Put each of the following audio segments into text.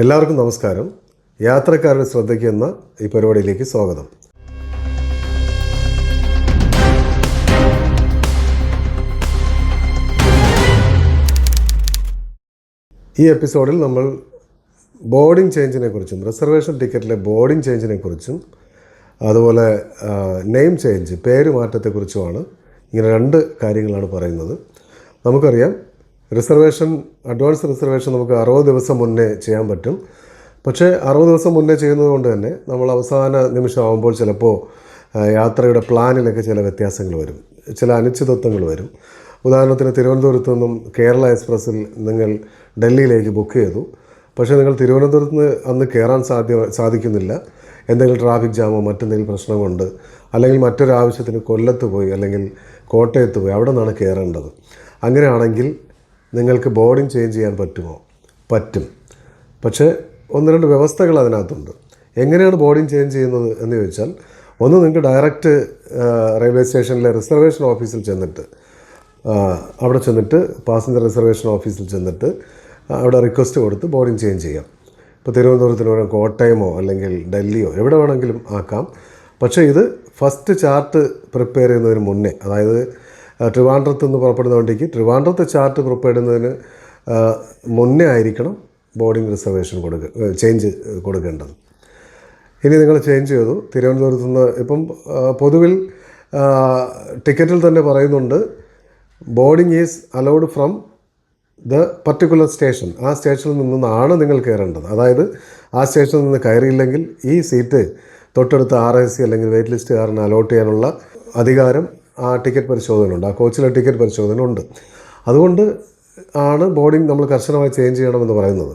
എല്ലാവർക്കും നമസ്കാരം. യാത്രക്കാരുടെ ശ്രദ്ധയ്ക്ക് എന്ന ഈ പരിപാടിയിലേക്ക് സ്വാഗതം. ഈ എപ്പിസോഡിൽ നമ്മൾ ബോർഡിംഗ് ചേഞ്ചിനെ കുറിച്ചും റിസർവേഷൻ ടിക്കറ്റിലെ ബോർഡിംഗ് ചേഞ്ചിനെ കുറിച്ചും അതുപോലെ നെയിം ചേഞ്ച് പേര് മാറ്റത്തെക്കുറിച്ചുമാണ് ഇങ്ങനെ രണ്ട് കാര്യങ്ങളാണ് പറയുന്നത്. നമുക്കറിയാം റിസർവേഷൻ അഡ്വാൻസ് റിസർവേഷൻ നമുക്ക് അറുപത് ദിവസം മുന്നേ ചെയ്യാൻ പറ്റും. പക്ഷേ അറുപത് ദിവസം മുന്നേ ചെയ്യുന്നത് കൊണ്ട് തന്നെ നമ്മൾ അവസാന നിമിഷമാകുമ്പോൾ ചിലപ്പോൾ യാത്രയുടെ പ്ലാനിലൊക്കെ ചില വ്യത്യാസങ്ങൾ വരും. ചില അനിശ്ചിതത്വങ്ങൾ വരും. ഉദാഹരണത്തിന് തിരുവനന്തപുരത്ത് നിന്നും കേരള എക്സ്പ്രസ്സിൽ നിങ്ങൾ ഡൽഹിയിലേക്ക് ബുക്ക് ചെയ്തു. പക്ഷേ നിങ്ങൾ തിരുവനന്തപുരത്ത് നിന്ന് അന്ന് കയറാൻ സാധ്യ സാധിക്കുന്നില്ല. എന്തെങ്കിലും ട്രാഫിക് ജാമോ മറ്റെന്തെങ്കിലും പ്രശ്നം കൊണ്ട് അല്ലെങ്കിൽ മറ്റൊരാവശ്യത്തിന് കൊല്ലത്ത് പോയി അല്ലെങ്കിൽ കോട്ടയത്ത് പോയി അവിടെ നിന്നാണ് കയറേണ്ടത് അങ്ങനെയാണെങ്കിൽ നിങ്ങൾക്ക് ബോർഡിംഗ് ചേഞ്ച് ചെയ്യാൻ പറ്റുമോ? പറ്റും. പക്ഷേ ഒന്ന് രണ്ട് വ്യവസ്ഥകൾ അതിനകത്തുണ്ട്. എങ്ങനെയാണ് ബോർഡിംഗ് ചേഞ്ച് ചെയ്യുന്നത് എന്ന് ചോദിച്ചാൽ ഒന്ന് നിങ്ങൾക്ക് ഡയറക്റ്റ് റെയിൽവേ സ്റ്റേഷനിലെ റിസർവേഷൻ ഓഫീസിൽ ചെന്നിട്ട് അവിടെ ചെന്നിട്ട് പാസഞ്ചർ റിസർവേഷൻ ഓഫീസിൽ ചെന്നിട്ട് അവിടെ റിക്വസ്റ്റ് കൊടുത്ത് ബോർഡിംഗ് ചേഞ്ച് ചെയ്യാം. ഇപ്പോൾ തിരുവനന്തപുരത്തിന് വേണം കോട്ടയമോ അല്ലെങ്കിൽ ഡൽഹിയോ എവിടെ വേണമെങ്കിലും ആക്കാം. പക്ഷേ ഇത് ഫസ്റ്റ് ചാർട്ട് പ്രിപ്പയർ ചെയ്യുന്നതിന് മുന്നേ അതായത് ട്രിവാൻഡ്രത്ത് നിന്ന് പുറപ്പെടുന്ന വണ്ടിക്ക് ട്രിവാൻഡ്രത്തെ ചാർട്ട് പുറപ്പെടുന്നതിന് മുന്നേ ആയിരിക്കണം ബോർഡിംഗ് റിസർവേഷൻ കൊടുക്കുക ചേഞ്ച് കൊടുക്കേണ്ടത്. ഇനി നിങ്ങൾ ചേഞ്ച് ചെയ്തു. തിരുവനന്തപുരത്ത് നിന്ന് ഇപ്പം പൊതുവിൽ ടിക്കറ്റിൽ തന്നെ പറയുന്നുണ്ട് boarding is allowed from the particular station. ആ സ്റ്റേഷനിൽ നിന്നാണ് നിങ്ങൾ കയറേണ്ടത്. അതായത് ആ സ്റ്റേഷനിൽ നിന്ന് കയറിയില്ലെങ്കിൽ ഈ സീറ്റ് തൊട്ടടുത്ത ആർ എസ് സി അല്ലെങ്കിൽ വെയിറ്റ് ലിസ്റ്റുകാരന് അലോട്ട് ചെയ്യാനുള്ള അധികാരം ആ ടിക്കറ്റ് പരിശോധന ഉണ്ട് ആ കോച്ചിലെ ടിക്കറ്റ് പരിശോധന ഉണ്ട് അതുകൊണ്ട് ആണ് ബോർഡിംഗ് നമ്മൾ കർശനമായി ചേഞ്ച് ചെയ്യണമെന്ന് പറയുന്നത്.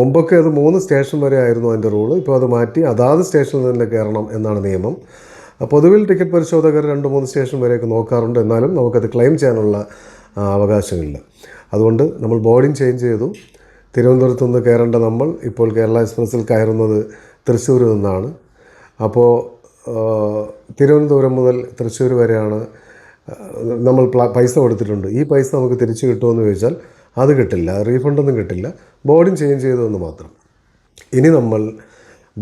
മുമ്പൊക്കെ അത് മൂന്ന് സ്റ്റേഷൻ വരെ ആയിരുന്നു അതിന്റെ റൂൾ. ഇപ്പോൾ അത് മാറ്റി അതാത് സ്റ്റേഷനിൽ തന്നെ കയറണം എന്നാണ് നിയമം. പൊതുവിൽ ടിക്കറ്റ് പരിശോധകർ രണ്ട് മൂന്ന് സ്റ്റേഷൻ വരെയൊക്കെ നോക്കാറുണ്ട്. എന്നാലും നമുക്കത് ക്ലെയിം ചെയ്യാനുള്ള അവകാശമില്ല. അതുകൊണ്ട് നമ്മൾ ബോർഡിംഗ് ചേഞ്ച് ചെയ്തു. തിരുവനന്തപുരത്ത് നിന്ന് കയറേണ്ട നമ്മൾ ഇപ്പോൾ കേരള എക്സ്പ്രസ്സിൽ കയറുന്നത് തൃശ്ശൂർ നിന്നാണ്. അപ്പോൾ തിരുവനന്തപുരം മുതൽ തൃശ്ശൂർ വരെയാണ് നമ്മൾ പൈസ കൊടുത്തിട്ടുണ്ട്. ഈ പൈസ നമുക്ക് തിരിച്ചു കിട്ടുമെന്ന് ചോദിച്ചാൽ അത് കിട്ടില്ല റീഫണ്ടൊന്നും കിട്ടില്ല. ബോർഡിങ് ചേഞ്ച് ചെയ്തതെന്ന് മാത്രം. ഇനി നമ്മൾ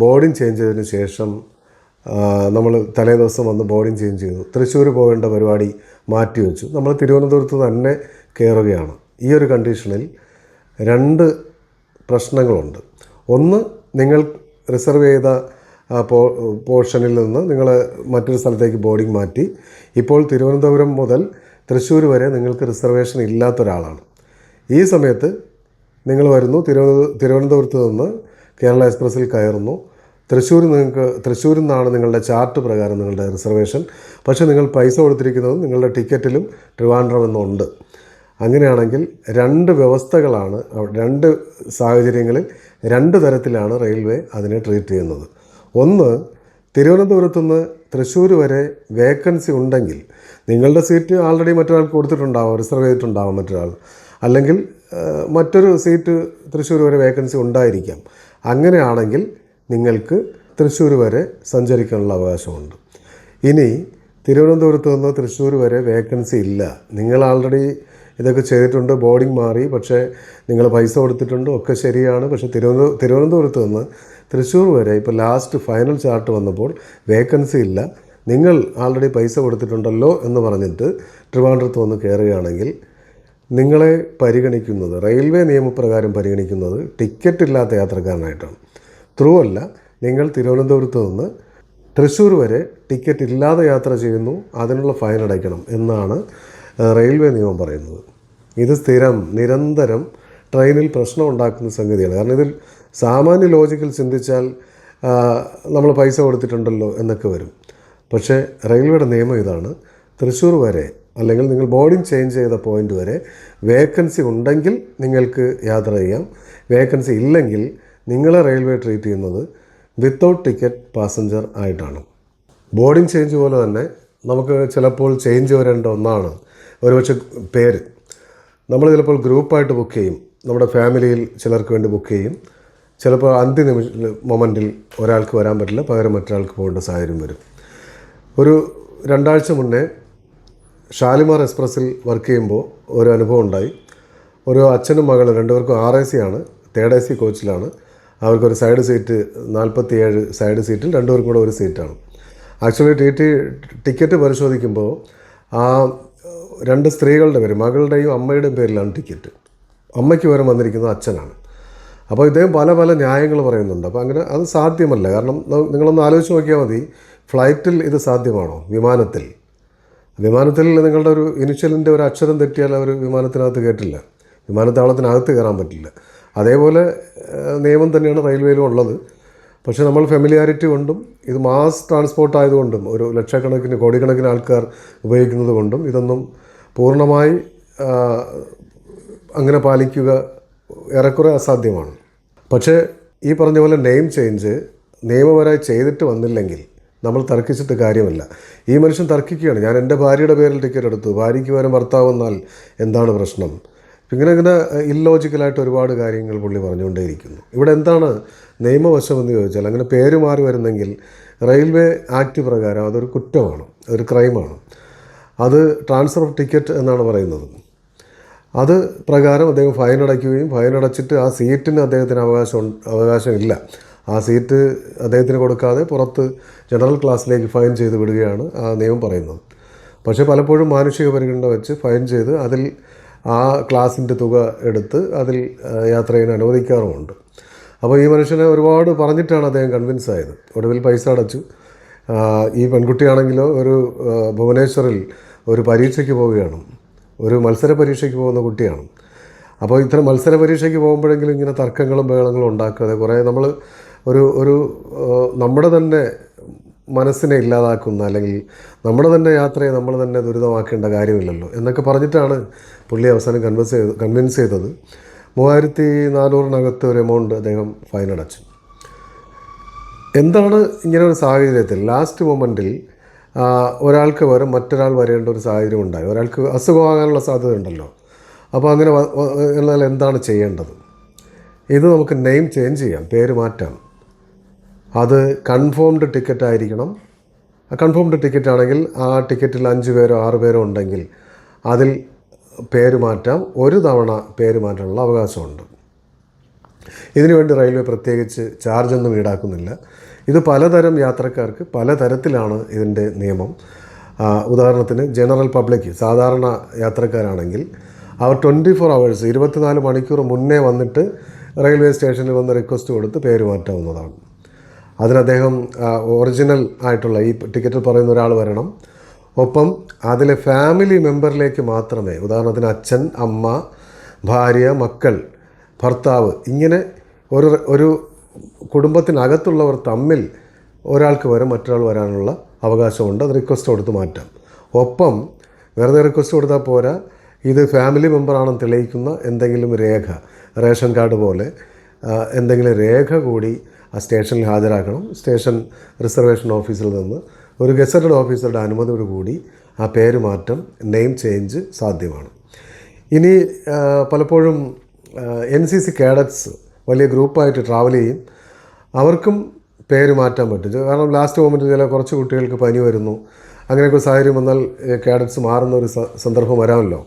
ബോർഡിങ് ചേഞ്ച് ചെയ്തതിന് ശേഷം നമ്മൾ തലേ ദിവസം വന്ന് ബോർഡിങ് ചേഞ്ച് ചെയ്തു. തൃശ്ശൂർ പോകേണ്ട പരിപാടി മാറ്റി വെച്ചു. നമ്മൾ തിരുവനന്തപുരത്ത് തന്നെ കയറുകയാണ്. ഈ ഒരു കണ്ടീഷനിൽ രണ്ട് പ്രശ്നങ്ങളുണ്ട്. ഒന്ന് നിങ്ങൾ റിസർവ് ചെയ്ത പോർഷനിൽ നിന്ന് നിങ്ങൾ മറ്റൊരു സ്ഥലത്തേക്ക് ബോർഡിംഗ് മാറ്റി. ഇപ്പോൾ തിരുവനന്തപുരം മുതൽ തൃശ്ശൂർ വരെ നിങ്ങൾക്ക് റിസർവേഷൻ ഇല്ലാത്ത ഒരാളാണ്. ഈ സമയത്ത് നിങ്ങൾ വരുന്നു തിരുവന തിരുവനന്തപുരത്ത് നിന്ന് കേരള എക്സ്പ്രസ്സിൽ കയറുന്നു. തൃശ്ശൂർ നിങ്ങൾക്ക് തൃശ്ശൂരിൽ നിന്നാണ് നിങ്ങളുടെ ചാർട്ട് പ്രകാരം നിങ്ങളുടെ റിസർവേഷൻ. പക്ഷേ നിങ്ങൾ പൈസ കൊടുത്തിരിക്കുന്നത് നിങ്ങളുടെ ടിക്കറ്റിലും ട്രിവാൻഡ്രം എന്നുണ്ട്. അങ്ങനെയാണെങ്കിൽ രണ്ട് വ്യവസ്ഥകളാണ് രണ്ട് സാഹചര്യങ്ങളിൽ രണ്ട് തരത്തിലാണ് റെയിൽവേ അതിനെ ട്രീറ്റ് ചെയ്യുന്നത്. ഒന്ന് തിരുവനന്തപുരത്ത് നിന്ന് തൃശ്ശൂർ വരെ വേക്കൻസി ഉണ്ടെങ്കിൽ നിങ്ങളുടെ സീറ്റ് ആൾറെഡി മറ്റൊരാൾക്ക് കൊടുത്തിട്ടുണ്ടാവും റിസർവ് ചെയ്തിട്ടുണ്ടാവും മറ്റൊരാൾ. അല്ലെങ്കിൽ മറ്റൊരു സീറ്റ് തൃശ്ശൂർ വരെ വേക്കൻസി ഉണ്ടായിരിക്കാം. അങ്ങനെയാണെങ്കിൽ നിങ്ങൾക്ക് തൃശ്ശൂർ വരെ സഞ്ചരിക്കാനുള്ള അവകാശമുണ്ട്. ഇനി തിരുവനന്തപുരത്ത് നിന്ന് തൃശ്ശൂർ വരെ വേക്കൻസി ഇല്ല. നിങ്ങൾ ആൾറെഡി ഇതൊക്കെ ചെയ്തിട്ടുണ്ട് ബോർഡിംഗ് മാറി. പക്ഷേ നിങ്ങൾ പൈസ കൊടുത്തിട്ടുണ്ട് ഒക്കെ ശരിയാണ്. പക്ഷേ തിരുവനന്ത തിരുവനന്തപുരത്ത് നിന്ന് തൃശ്ശൂർ വരെ ഇപ്പോൾ ലാസ്റ്റ് ഫൈനൽ ചാർട്ട് വന്നപ്പോൾ വേക്കൻസി ഇല്ല. നിങ്ങൾ ആൾറെഡി പൈസ കൊടുത്തിട്ടുണ്ടല്ലോ എന്ന് പറഞ്ഞിട്ട് ട്രിവാൻഡ്രത്ത് വന്ന് കയറുകയാണെങ്കിൽ നിങ്ങളെ പരിഗണിക്കുന്നത് റെയിൽവേ നിയമപ്രകാരം പരിഗണിക്കുന്നത് ടിക്കറ്റ് ഇല്ലാത്ത യാത്രക്കാരനായിട്ടാണ്. ത്രൂ അല്ല നിങ്ങൾ തിരുവനന്തപുരത്ത് നിന്ന് തൃശ്ശൂർ വരെ ടിക്കറ്റ് ഇല്ലാതെ യാത്ര ചെയ്യുന്നു അതിനുള്ള ഫൈൻ അടയ്ക്കണം എന്നാണ് റെയിൽവേ നിയമം പറയുന്നത്. ഇത് സ്ഥിരം നിരന്തരം ട്രെയിനിൽ പ്രശ്നം ഉണ്ടാക്കുന്ന സംഗതിയാണ്. കാരണം ഇതിൽ സാമാന്യ ലോജിക്കിൽ ചിന്തിച്ചാൽ നമ്മൾ പൈസ കൊടുത്തിട്ടുണ്ടല്ലോ എന്നൊക്കെ വരും. പക്ഷേ റെയിൽവേയുടെ നിയമം ഇതാണ്. തൃശ്ശൂർ വരെ അല്ലെങ്കിൽ നിങ്ങൾ ബോർഡിംഗ് ചേഞ്ച് ചെയ്ത പോയിന്റ് വരെ വേക്കൻസി ഉണ്ടെങ്കിൽ നിങ്ങൾക്ക് യാത്ര ചെയ്യാം. വേക്കൻസി ഇല്ലെങ്കിൽ നിങ്ങളെ റെയിൽവേ ട്രീറ്റ് ചെയ്യുന്നത് വിത്തൗട്ട് ടിക്കറ്റ് പാസഞ്ചർ ആയിട്ടാണ്. ബോർഡിംഗ് ചേഞ്ച് പോലെ തന്നെ നമുക്ക് ചിലപ്പോൾ ചേഞ്ച് വരേണ്ട ഒന്നാണ്. ഒരുപക്ഷെ പേര്. നമ്മൾ ചിലപ്പോൾ ഗ്രൂപ്പായിട്ട് ബുക്ക് ചെയ്യും. നമ്മുടെ ഫാമിലിയിൽ ചിലർക്ക് വേണ്ടി ബുക്ക് ചെയ്യും. ചിലപ്പോൾ അന്ത്യ നിമിഷ മൊമെന്റിൽ ഒരാൾക്ക് വരാൻ പറ്റില്ല പകരം മറ്റൊരാൾക്ക് പോകേണ്ട സാഹചര്യം വരും. ഒരു രണ്ടാഴ്ച മുന്നേ ഷാലിമാർ എക്സ്പ്രസ്സിൽ വർക്ക് ചെയ്യുമ്പോൾ ഒരു അനുഭവം ഉണ്ടായി. ഒരു അച്ഛനും മകളും രണ്ടുപേർക്കും ആർ എ സി ആണ് തേർഡ് എ സി കോച്ചിലാണ്. അവർക്കൊരു സൈഡ് സീറ്റ് നാൽപ്പത്തി ഏഴ് സൈഡ് സീറ്റിൽ രണ്ടുപേർക്കും കൂടെ ഒരു സീറ്റാണ്. ആക്ച്വലി ടി ടി ടിക്കറ്റ് പരിശോധിക്കുമ്പോൾ ആ രണ്ട് സ്ത്രീകളുടെ പേര് മകളുടെയും അമ്മയുടെയും പേരിലാണ് ടിക്കറ്റ്. അമ്മയ്ക്ക് പകരം വന്നിരിക്കുന്നത് അച്ഛനാണ്. അപ്പോൾ ഇദ്ദേഹം പല പല ന്യായങ്ങൾ പറയുന്നുണ്ട്. അപ്പോൾ അങ്ങനെ അത് സാധ്യമല്ല. കാരണം നിങ്ങളൊന്ന് ആലോചിച്ച് നോക്കിയാൽ മതി. ഫ്ലൈറ്റിൽ ഇത് സാധ്യമാണോ? വിമാനത്തിൽ. വിമാനത്തിൽ നിങ്ങളുടെ ഒരു ഇനിഷ്യലിന്റെ ഒരു അക്ഷരം തെറ്റിയാൽ അവർ വിമാനത്തിനകത്ത് കയറ്റില്ല വിമാനത്താവളത്തിനകത്ത് കയറാൻ പറ്റില്ല. അതേപോലെ നിയമം തന്നെയാണ് റെയിൽവേയിലും ഉള്ളത്. പക്ഷേ നമ്മൾ ഫെമിലിയാരിറ്റി കൊണ്ടും ഇത് മാസ് ട്രാൻസ്പോർട്ട് ആയതുകൊണ്ടും ഒരു ലക്ഷക്കണക്കിന് കോടിക്കണക്കിന് ആൾക്കാർ ഉപയോഗിക്കുന്നത് കൊണ്ടും ഇതൊന്നും പൂർണമായി അങ്ങനെ പാലിക്കുക ഏറെക്കുറെ അസാധ്യമാണ്. പക്ഷേ ഈ പറഞ്ഞ പോലെ നെയിം ചേഞ്ച് നിയമപരമായി ചെയ്തിട്ട് വന്നില്ലെങ്കിൽ നമ്മൾ തർക്കിച്ചിട്ട് കാര്യമല്ല. ഈ മനുഷ്യൻ തർക്കിക്കുകയാണ്. ഞാൻ എന്റെ ഭാര്യയുടെ പേരിൽ ടിക്കറ്റ് എടുത്തു. ഭാര്യയ്ക്ക് പകരം ഭർത്താവ് വന്നാൽ എന്താണ് പ്രശ്നം? ഇങ്ങനെ ഇങ്ങനെ ഇല്ലോജിക്കലായിട്ട് ഒരുപാട് കാര്യങ്ങൾ പുള്ളി പറഞ്ഞുകൊണ്ടേയിരിക്കുന്നു. ഇവിടെ എന്താണ് നിയമവശം എന്ന് ചോദിച്ചാൽ അങ്ങനെ പേര് മാറി വരുന്നെങ്കിൽ റെയിൽവേ ആക്ട് പ്രകാരം അതൊരു കുറ്റമാണ്. ഒരു ക്രൈമാണ്. അത് ട്രാൻസ്ഫർ ഓഫ് ടിക്കറ്റ് എന്നാണ് പറയുന്നത്. അത് പ്രകാരം അദ്ദേഹം ഫൈൻ അടയ്ക്കുകയും ഫൈൻ അടച്ചിട്ട് ആ സീറ്റിന് അദ്ദേഹത്തിന് അവകാശം അവകാശമില്ല. ആ സീറ്റ് അദ്ദേഹത്തിന് കൊടുക്കാതെ പുറത്ത് ജനറൽ ക്ലാസ്സിലേക്ക് ഫൈൻ ചെയ്ത് വിടുകയാണ് ആ നിയമം പറയുന്നത്. പക്ഷേ പലപ്പോഴും മാനുഷിക പരിഗണന വെച്ച് ഫൈൻ ചെയ്ത് അതിൽ ആ ക്ലാസിന്റെ തുക എടുത്ത് അതിൽ യാത്ര ചെയ്യാൻ അനുവദിക്കാറുമുണ്ട്. അപ്പോൾ ഈ മനുഷ്യനെ ഒരുപാട് പറഞ്ഞിട്ടാണ് അദ്ദേഹം കൺവിൻസ് ആയത്. ഒടുവിൽ പൈസ അടച്ചു. ഈ പെൺകുട്ടിയാണെങ്കിലോ ഒരു ഭുവനേശ്വറിൽ ഒരു പരീക്ഷയ്ക്ക് പോവുകയാണ്. ഒരു മത്സര പരീക്ഷയ്ക്ക് പോകുന്ന കുട്ടിയാണ്. അപ്പോൾ ഇത്തരം മത്സര പരീക്ഷയ്ക്ക് പോകുമ്പോഴെങ്കിലും ഇങ്ങനെ തർക്കങ്ങളും ബഹളങ്ങളും ഉണ്ടാക്കാതെ കുറേ നമ്മൾ ഒരു ഒരു നമ്മുടെ തന്നെ മനസ്സിനെ ഇല്ലാതാക്കുന്ന അല്ലെങ്കിൽ നമ്മുടെ തന്നെ യാത്രയെ നമ്മൾ തന്നെ ദുരിതമാക്കേണ്ട കാര്യമില്ലല്ലോ എന്നൊക്കെ പറഞ്ഞിട്ടാണ് പുള്ളി അവസാനം കൺവിൻസ് ചെയ്ത് കൺവിൻസ് ചെയ്തത്. മൂവായിരത്തി നാനൂറിനകത്ത് ഒരു എമൗണ്ട് അദ്ദേഹം ഫൈൻ അടച്ചു. എന്താണ് ഇങ്ങനെ ഒരു സാഹചര്യത്തിൽ ലാസ്റ്റ് മൊമെന്റിൽ ഒരാൾക്ക് വരും മറ്റൊരാൾ വരേണ്ട ഒരു സാഹചര്യം ഉണ്ടായി. ഒരാൾക്ക് അസുഖമാകാനുള്ള സാധ്യത ഉണ്ടല്ലോ. അപ്പോൾ അങ്ങനെ എന്നാൽ എന്താണ് ചെയ്യേണ്ടത്? ഇത് നമുക്ക് നെയിം ചേഞ്ച് ചെയ്യാം പേര് മാറ്റാം. അത് കൺഫേംഡ് ടിക്കറ്റ് ആയിരിക്കണം. കൺഫേംഡ് ടിക്കറ്റ് ആണെങ്കിൽ ആ ടിക്കറ്റിൽ അഞ്ച് പേരോ ആറ് പേരോ ഉണ്ടെങ്കിൽ അതിൽ പേര് മാറ്റാം. ഒരു തവണ പേര് മാറ്റാനുള്ള അവകാശമുണ്ട്. ഇതിനുവേണ്ടി റെയിൽവേ പ്രത്യേകിച്ച് ചാർജൊന്നും ഈടാക്കുന്നില്ല. ഇത് പലതരം യാത്രക്കാർക്ക് പലതരത്തിലാണ് ഇതിന്റെ നിയമം. ഉദാഹരണത്തിന് ജനറൽ പബ്ലിക് സാധാരണ യാത്രക്കാരാണെങ്കിൽ അവർ ട്വന്റി ഫോർ അവേഴ്സ് ഇരുപത്തിനാല് മണിക്കൂർ മുന്നേ വന്നിട്ട് റെയിൽവേ സ്റ്റേഷനിൽ വന്ന് റിക്വസ്റ്റ് കൊടുത്ത് പേര് മാറ്റാവുന്നതാണ്. അതിന് അദ്ദേഹം ഒറിജിനൽ ആയിട്ടുള്ള ഈ ടിക്കറ്റിൽ പറയുന്ന ഒരാൾ വരണം. ഒപ്പം അതിലെ ഫാമിലി മെമ്പറിലേക്ക് മാത്രമേ ഉദാഹരണത്തിന് അച്ഛൻ അമ്മ ഭാര്യ മക്കൾ ഭർത്താവ് ഇങ്ങനെ ഒരു ഒരു കുടുംബത്തിനകത്തുള്ളവർ തമ്മിൽ ഒരാൾക്ക് വരെ മറ്റൊരാൾ വരാനുള്ള അവകാശമുണ്ട്. അത് റിക്വസ്റ്റ് കൊടുത്ത് മാറ്റാം. ഒപ്പം വെറുതെ റിക്വസ്റ്റ് കൊടുത്താൽ പോരാ. ഇത് ഫാമിലി മെമ്പറാണെന്ന് തെളിയിക്കുന്ന എന്തെങ്കിലും രേഖ റേഷൻ കാർഡ് പോലെ എന്തെങ്കിലും രേഖ കൂടി ആ സ്റ്റേഷനിൽ ഹാജരാക്കണം. സ്റ്റേഷൻ റിസർവേഷൻ ഓഫീസിൽ നിന്ന് ഒരു ഗസറ്റഡ് ഓഫീസറുടെ അനുമതിയോട് കൂടി ആ പേര് മാറ്റം നെയിം ചേഞ്ച് സാധ്യമാണ്. ഇനി പലപ്പോഴും എൻ സി സി കാഡറ്റ്സ് വലിയ ഗ്രൂപ്പായിട്ട് ട്രാവൽ ചെയ്യും. അവർക്കും പേര് മാറ്റാൻ പറ്റും. കാരണം ലാസ്റ്റ് മൊമെന്റിൽ ചില കുറച്ച് കുട്ടികൾക്ക് പനി വരുന്നു. അങ്ങനെയൊക്കെ സാഹചര്യം വന്നാൽ കാഡറ്റ്സ് മാറുന്ന ഒരു സന്ദർഭം വരാമല്ലോ.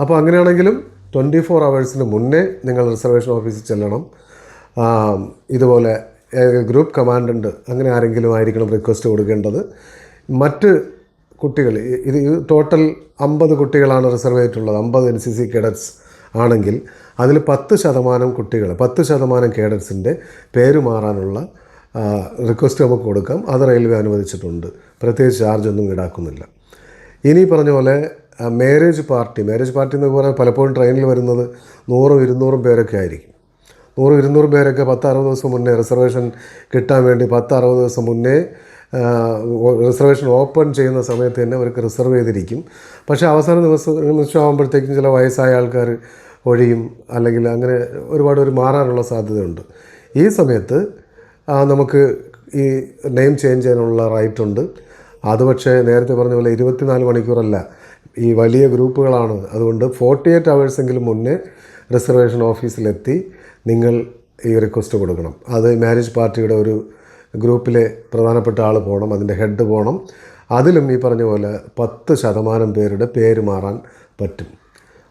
അപ്പോൾ അങ്ങനെയാണെങ്കിലും ട്വന്റി ഫോർ അവേഴ്സിന് മുന്നേ നിങ്ങൾ റിസർവേഷൻ ഓഫീസിൽ ചെല്ലണം. ഇതുപോലെ ഗ്രൂപ്പ് കമാൻഡന്റ് അങ്ങനെ ആരെങ്കിലും ആയിരിക്കണം റിക്വസ്റ്റ് കൊടുക്കേണ്ടത്. മറ്റ് കുട്ടികൾ ഇത് ടോട്ടൽ അമ്പത് കുട്ടികളാണ് റിസർവ് ചെയ്തിട്ടുള്ളത്. അമ്പത് എൻ സി സി കേഡറ്റ്സ് ആണെങ്കിൽ അതിൽ പത്ത് ശതമാനം കുട്ടികൾ പത്ത് ശതമാനം കേഡറ്റ്സിന്റെ പേര് മാറാനുള്ള റിക്വസ്റ്റ് നമുക്ക് കൊടുക്കാം. അത് റെയിൽവേ അനുവദിച്ചിട്ടുണ്ട്. പ്രത്യേകിച്ച് ചാർജൊന്നും ഈടാക്കുന്നില്ല. ഇനി പറഞ്ഞ പോലെ മാരേജ് പാർട്ടി മാരേജ് പാർട്ടി എന്നൊക്കെ പറഞ്ഞാൽ പലപ്പോഴും ട്രെയിനിൽ വരുന്നത് നൂറും ഇരുന്നൂറും പേരൊക്കെ ആയിരിക്കും. നൂറും ഇരുന്നൂറും പേരൊക്കെ പത്ത് അറുപത് ദിവസം മുന്നേ റിസർവേഷൻ കിട്ടാൻ വേണ്ടി പത്ത് അറുപത് ദിവസം മുന്നേ റിസർവേഷൻ ഓപ്പൺ ചെയ്യുന്ന സമയത്ത് തന്നെ അവർക്ക് റിസർവ് ചെയ്തിരിക്കും. പക്ഷേ അവസാന ദിവസം നിമിഷമാകുമ്പോഴത്തേക്കും ചില വയസ്സായ ആൾക്കാർ ഒഴിയും അല്ലെങ്കിൽ അങ്ങനെ ഒരുപാട് ഒരു മാറാനുള്ള സാധ്യതയുണ്ട്. ഈ സമയത്ത് നമുക്ക് ഈ നെയിം ചേഞ്ച് ചെയ്യാനുള്ള റൈറ്റ് ഉണ്ട്. അത് പക്ഷേ നേരത്തെ പറഞ്ഞ പോലെ ഇരുപത്തിനാല് മണിക്കൂറല്ല. ഈ വലിയ ഗ്രൂപ്പുകളാണ്. അതുകൊണ്ട് ഫോർട്ടി എയ്റ്റ് അവേഴ്സെങ്കിലും മുന്നേ റിസർവേഷൻ ഓഫീസിലെത്തി നിങ്ങൾ ഈ റിക്വസ്റ്റ് കൊടുക്കണം. അത് മാരേജ് പാർട്ടിയുടെ ഒരു ഗ്രൂപ്പിലെ പ്രധാനപ്പെട്ട ആൾ പോകണം അതിന്റെ ഹെഡ് പോകണം. അതിലും ഈ പറഞ്ഞ പോലെ പത്ത് ശതമാനം പേരുടെ പേര് മാറാൻ പറ്റും.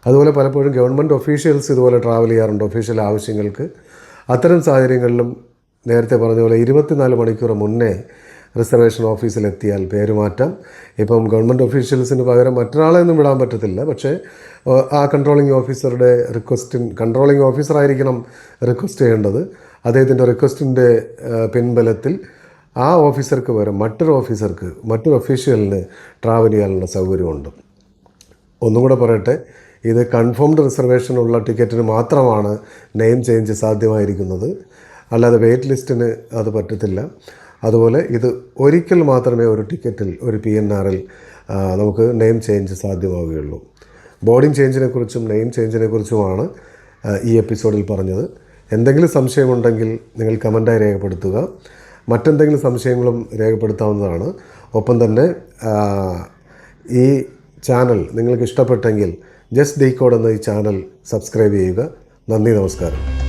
അതുപോലെ പലപ്പോഴും ഗവൺമെന്റ് ഒഫീഷ്യൽസ് ഇതുപോലെ ട്രാവൽ ചെയ്യാറുണ്ട് ഒഫീഷ്യൽ ആവശ്യങ്ങൾക്ക്. അത്തരം സാഹചര്യങ്ങളിലും നേരത്തെ പറഞ്ഞ പോലെ ഇരുപത്തിനാല് മണിക്കൂർ മുന്നേ റിസർവേഷൻ ഓഫീസിലെത്തിയാൽ പേരുമാറ്റം ഇപ്പം ഗവൺമെന്റ് ഒഫീഷ്യൽസിന് പകരം മറ്റൊരാളെ ഒന്നും വിടാൻ പറ്റത്തില്ല. പക്ഷേ ആ കൺട്രോളിംഗ് ഓഫീസറുടെ റിക്വസ്റ്റിൻ കൺട്രോളിംഗ് ഓഫീസറായിരിക്കണം റിക്വസ്റ്റ് ചെയ്യേണ്ടത്. അദ്ദേഹത്തിന്റെ റിക്വസ്റ്റിന്റെ പിൻബലത്തിൽ ആ ഓഫീസർക്ക് വരെ മറ്റൊരു ഓഫീസർക്ക് മറ്റൊരു ഒഫീഷ്യലിന് ട്രാവൽ ചെയ്യാനുള്ള സൗകര്യമുണ്ട്. ഒന്നും കൂടെ പറയട്ടെ ഇത് കൺഫേംഡ് റിസർവേഷൻ ഉള്ള ടിക്കറ്റിന് മാത്രമാണ് നെയിം ചേഞ്ച് സാധ്യമായിരിക്കുന്നത്. അല്ലാതെ വെയിറ്റ് ലിസ്റ്റിന് അത് പറ്റത്തില്ല. അതുപോലെ ഇത് ഒരിക്കൽ മാത്രമേ ഒരു ടിക്കറ്റിൽ ഒരു പി എൻ ആറിൽ നമുക്ക് നെയിം ചേഞ്ച് സാധ്യമാവുകയുള്ളൂ. ബോർഡിംഗ് ചേഞ്ചിനെക്കുറിച്ചും നെയിം ചേഞ്ചിനെക്കുറിച്ചുമാണ് ഈ എപ്പിസോഡിൽ പറഞ്ഞത്. എന്തെങ്കിലും സംശയമുണ്ടെങ്കിൽ നിങ്ങൾ കമന്റായി രേഖപ്പെടുത്തുക. മറ്റെന്തെങ്കിലും സംശയങ്ങളും രേഖപ്പെടുത്താവുന്നതാണ്. ഒപ്പം തന്നെ ഈ ചാനൽ നിങ്ങൾക്ക് ഇഷ്ടപ്പെട്ടെങ്കിൽ ജസ്റ്റ് ഡീ കോഡ് എന്ന ഈ ചാനൽ സബ്സ്ക്രൈബ് ചെയ്യുക. നന്ദി നമസ്കാരം.